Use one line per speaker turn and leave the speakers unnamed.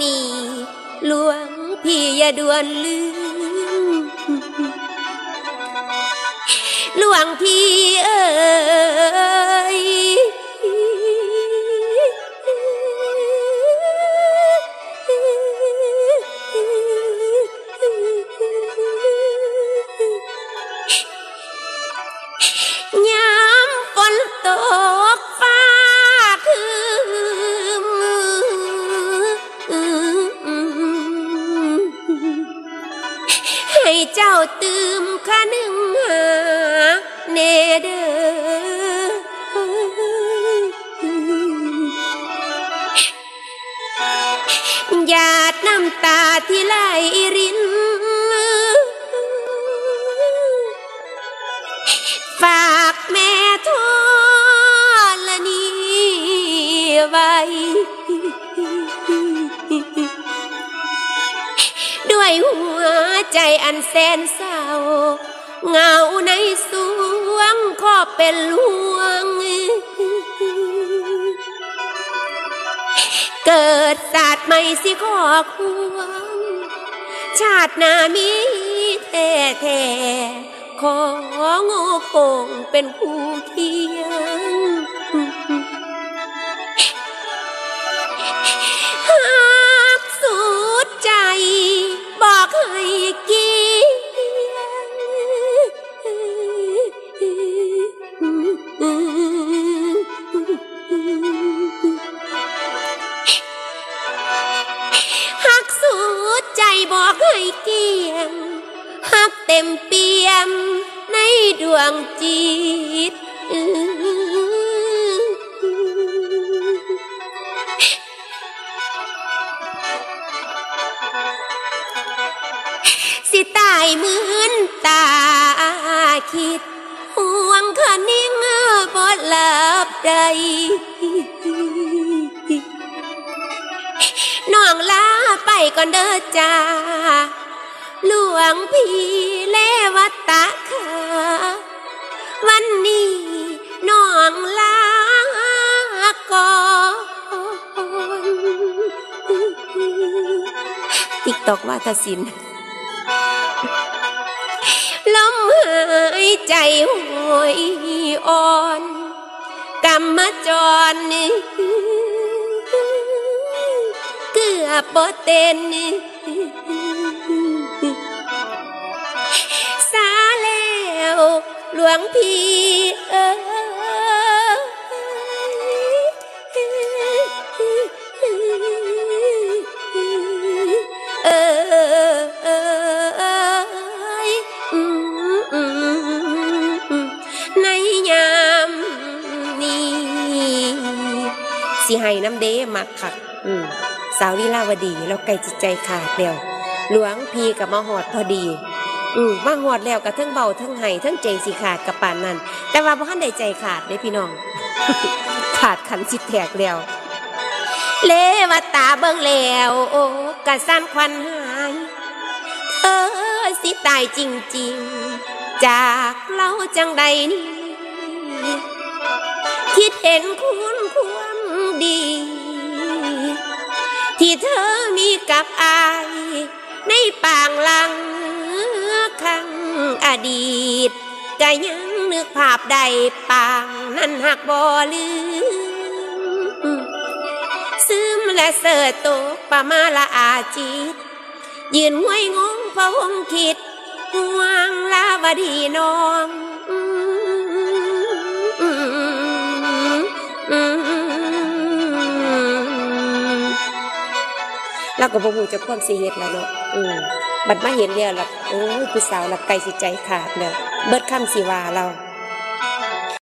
นี้ หลวงพี่อย่าด่วนลืม หลวงพี่เออ ให้เจ้าตื่มคะนึงหาเนเดอหยาดน้ำตาที่ไหลรินฝากแม่ทอละนี้ไว้ วยหัวใจอันแสนเศร้าเงาในสวงขอเป็นลวง เกิดศาสตร์ไม่สิขอควงชาติหนามีแท้แท้ของโง่คงเป็นคู่เคียง ใจบอกให้เกียงหักเต็มเปี่ยมในดวงจิตสิตายเหมือนตาคิด ห่วงคะนิ่งบ่หลับใด ไปก่อนเด้อจ้า หลวงพี่เลวัตตะค่ะวันนี้น้องลาก่อนติ๊กตอกว่าทศินลมหายใจหวยอ่อนกำมจรนี่เกื อบ่เต้นสาแล้วหลวงพี่เอ้ยเออเอยในยามนี้สิให้น้ำเดมักคักอืม สาวลีลาวดีแล้วไก่จิตใจขาดแล้วหลวงพีกับมาหอดพอดี อืมมาหอดแล้วกับทั้งเบาทั้งไห้ทั้งใจสิขาดกับปานนั้น แต่ว่าบ่ทันได้ใจขาดเด้พี่น้อง ขาดขันสิตแตกแล้ว เลวตาเบิ่งแล้วโอ้กะสั้นควันหายเธอสิตายจริง ๆ จากเราจังใดนี่คิดเห็นคุณความดี ที่เธอมีกับอาย ในปางหลังครั้งอดีตก็ยังนึกภาพใดปางนั้นหักบ่ลืมซึมและเสิร์ตกประมาละอาจิต ยืนห้วยงงพะวงคิดห่วงลาวดีน้อง เราก็บ่ฮู้จะความสิเฮ็ดแล้วเนาะอืมบัดมาเห็นแล้วล่ะโอ้ยผู้สาวละไกลสิใจขาดเนาะเบิดคำสิว่าเรา